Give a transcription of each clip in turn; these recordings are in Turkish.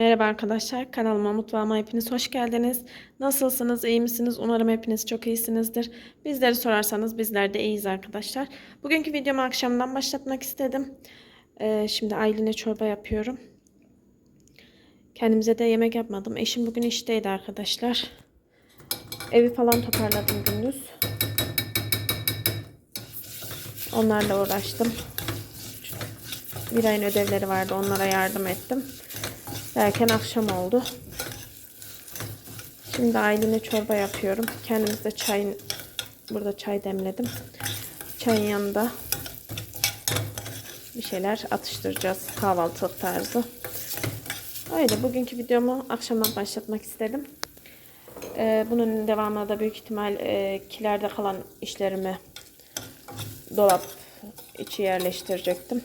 Merhaba arkadaşlar, kanalıma mutfağıma hepiniz hoş geldiniz. Nasılsınız, iyi misiniz? Umarım hepiniz çok iyisinizdir. Bizleri sorarsanız bizler de iyiyiz arkadaşlar. Bugünkü videomu akşamdan başlatmak istedim. Ee, şimdi Aylin'e çorba yapıyorum. Kendimize de yemek yapmadım. Eşim bugün işteydi arkadaşlar. Evi falan toparladım gündüz. Onlarla uğraştım. Bir ayın ödevleri vardı, onlara yardım ettim. Derken akşam oldu. Şimdi Aylin'e çorba yapıyorum. Kendimiz çayın burada çay demledim. Çayın yanında bir şeyler atıştıracağız. Kahvaltılık tarzı. Öyle bugünkü videomu akşamdan başlatmak istedim. Ee, bunun devamında da büyük ihtimal e, kilerde kalan işlerimi dolap içi yerleştirecektim.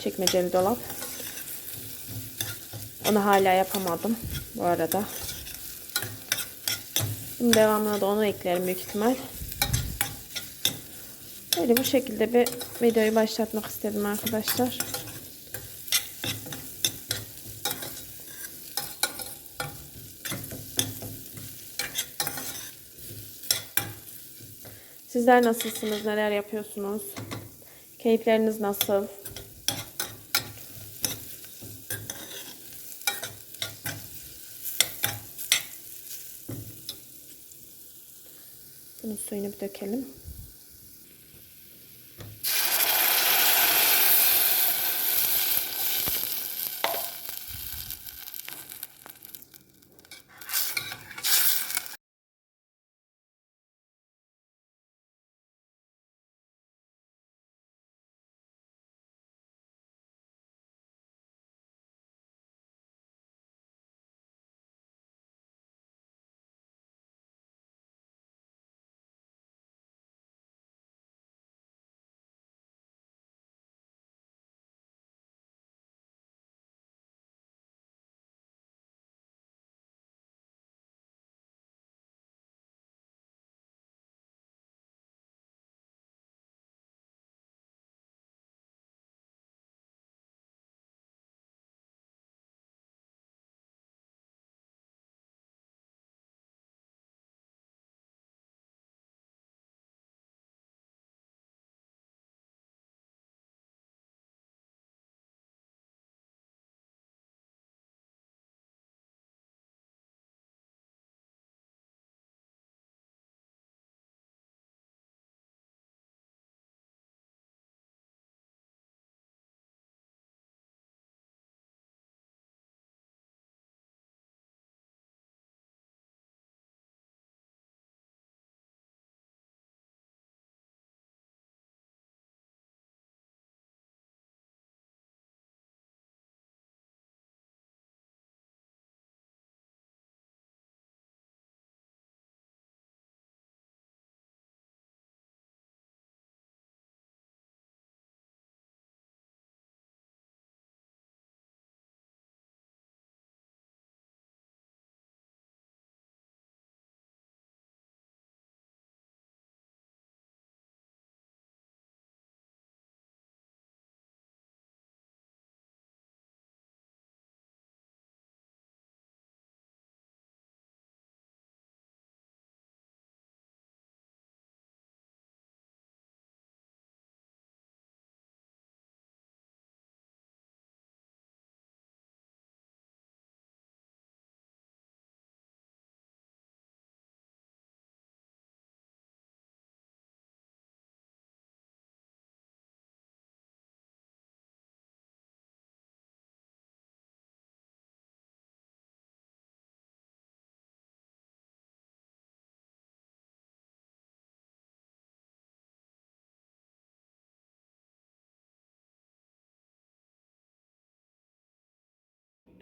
Çekmeceli dolap. Onu hala yapamadım bu arada. Şimdi devamına da onu eklerim büyük ihtimal. Böyle bu şekilde bir videoyu başlatmak istedim arkadaşlar. Sizler nasılsınız? Neler yapıyorsunuz? Keyifleriniz nasıl? Bunun suyunu bir dökelim.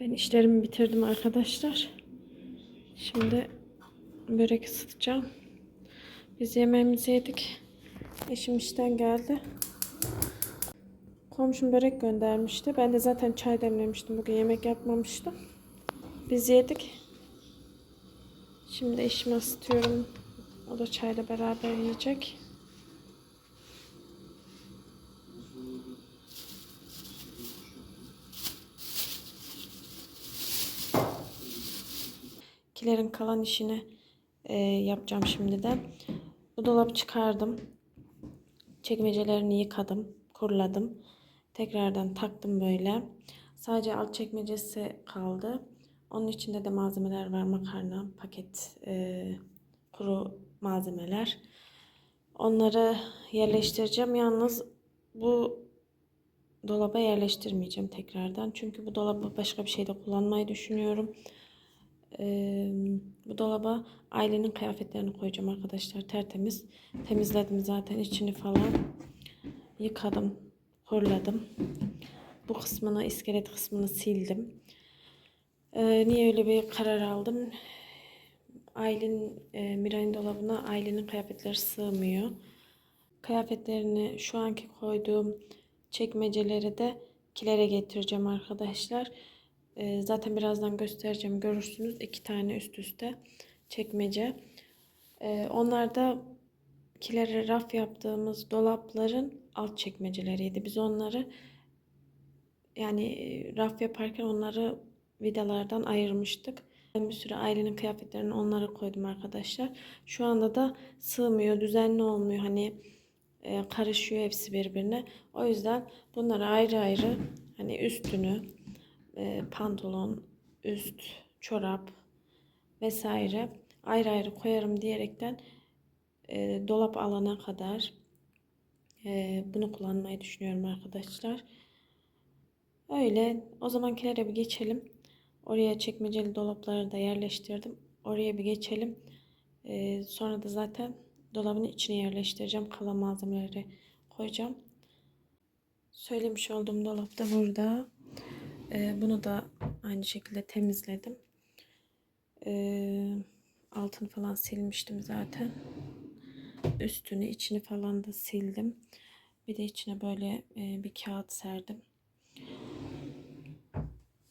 Ben işlerimi bitirdim arkadaşlar. Şimdi börek ısıtacağım. Biz yemeğimizi yedik. Eşim işten geldi. Komşum börek göndermişti. Ben de zaten çay demlemiştim. Bugün yemek yapmamıştım. Biz yedik. Şimdi eşime ısıtıyorum. O da çayla beraber yiyecek. Kilerin kalan işini e, yapacağım şimdi de. Bu dolabı çıkardım. Çekmecelerini yıkadım, kuruladım. Tekrardan taktım böyle. Sadece alt çekmecesi kaldı. Onun içinde de malzemeler var. Makarna, paket, e, kuru malzemeler. Onları yerleştireceğim. Yalnız bu dolaba yerleştirmeyeceğim tekrardan. Çünkü bu dolabı başka bir şeyde kullanmayı düşünüyorum. Ee, bu dolaba ailenin kıyafetlerini koyacağım arkadaşlar. Tertemiz. Temizledim zaten içini falan. Yıkadım. Horladım. Bu kısmını, iskelet kısmını sildim. Ee, niye öyle bir karar aldım? Ailenin, e, Miray'ın dolabına ailenin kıyafetleri sığmıyor. Kıyafetlerini şu anki koyduğum çekmeceleri de kilere getireceğim arkadaşlar. Ee, zaten birazdan göstereceğim. Görürsünüz iki tane üst üste çekmece. Ee, onlar da kilere raf yaptığımız dolapların alt çekmeceleriydi. Biz onları yani e, raf yaparken onları vidalardan ayırmıştık. Ben bir süre ailenin kıyafetlerini onlara koydum arkadaşlar. Şu anda da sığmıyor, düzenli olmuyor. Hani e, karışıyor hepsi birbirine. O yüzden bunları ayrı ayrı hani üstünü e, pantolon, üst, çorap vesaire ayrı ayrı koyarım diyerekten e, dolap alana kadar e, bunu kullanmayı düşünüyorum arkadaşlar. Öyle. O zamankilere bir geçelim. Oraya çekmeceli dolapları da yerleştirdim. Oraya bir geçelim. E, sonra da zaten dolabın içine yerleştireceğim. Kalan malzemeleri koyacağım. Söylemiş olduğum dolap da burada. Ee, bunu da aynı şekilde temizledim. Ee, altını falan silmiştim zaten. Üstünü, içini falan da sildim. Bir de içine böyle e, bir kağıt serdim.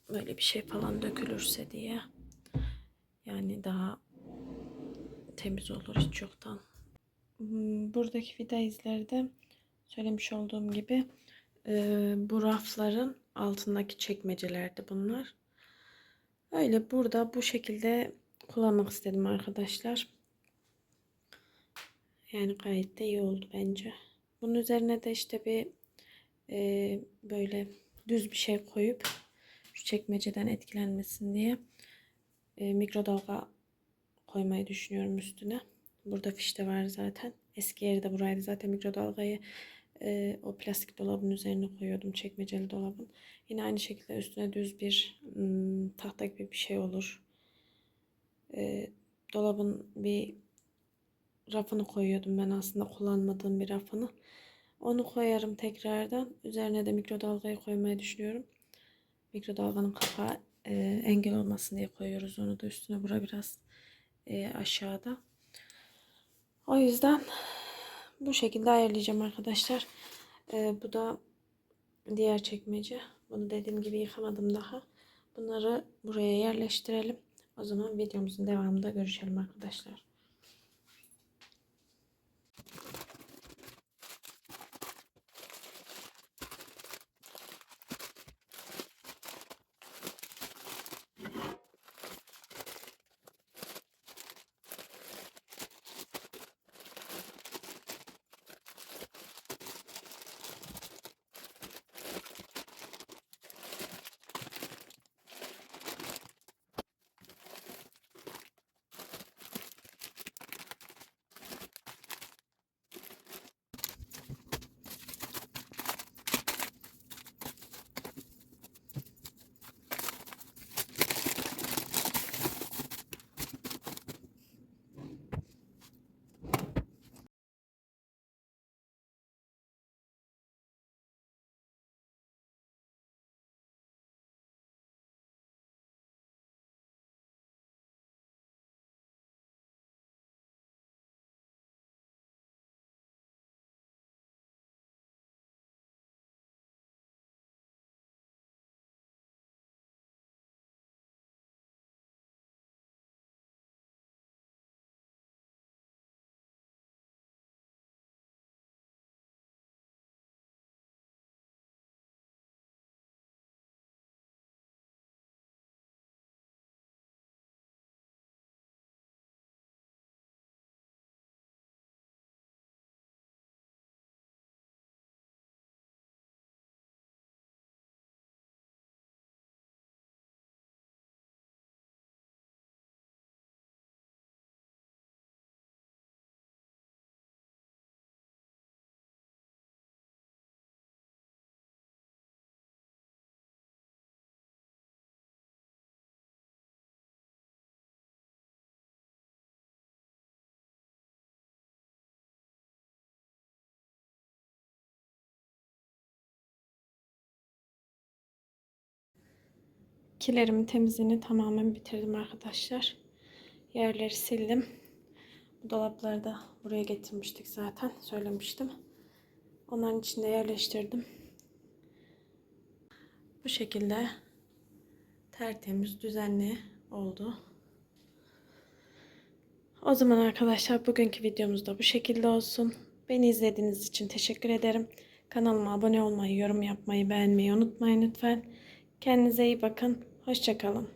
Böyle bir şey falan dökülürse diye. Yani daha temiz olur hiç yoktan. Hmm, Buradaki vida izleri de söylemiş olduğum gibi e, bu rafların altındaki çekmecelerde bunlar. Öyle burada bu şekilde kullanmak istedim arkadaşlar. Yani gayet de iyi oldu bence. Bunun üzerine de işte bir e, böyle düz bir şey koyup şu çekmeceden etkilenmesin diye e, mikrodalga koymayı düşünüyorum üstüne. Burada fiş de var zaten. Eski yeri de buraydı. Zaten mikrodalgayı e, o plastik dolabın üzerine koyuyordum. Çekmeceli dolabın. Yine aynı şekilde üstüne düz bir ım, tahta gibi bir şey olur. E, dolabın bir rafını koyuyordum ben aslında kullanmadığım bir rafını. Onu koyarım tekrardan. Üzerine de mikrodalgayı koymayı düşünüyorum. Mikrodalganın kapağı e, engel olmasın diye koyuyoruz onu da üstüne. Bura biraz e, aşağıda. O yüzden bu şekilde ayarlayacağım arkadaşlar. Ee, bu da diğer çekmece. Bunu dediğim gibi yıkamadım daha. Bunları buraya yerleştirelim. O zaman videomuzun devamında görüşelim arkadaşlar. Kilerimin temizliğini tamamen bitirdim arkadaşlar. Yerleri sildim. Bu dolapları da buraya getirmiştik zaten. Söylemiştim. Onların içinde yerleştirdim. Bu şekilde tertemiz, düzenli oldu. O zaman arkadaşlar bugünkü videomuz da bu şekilde olsun. Beni izlediğiniz için teşekkür ederim. Kanalıma abone olmayı, yorum yapmayı, beğenmeyi unutmayın lütfen. Kendinize iyi bakın. Hoşçakalın.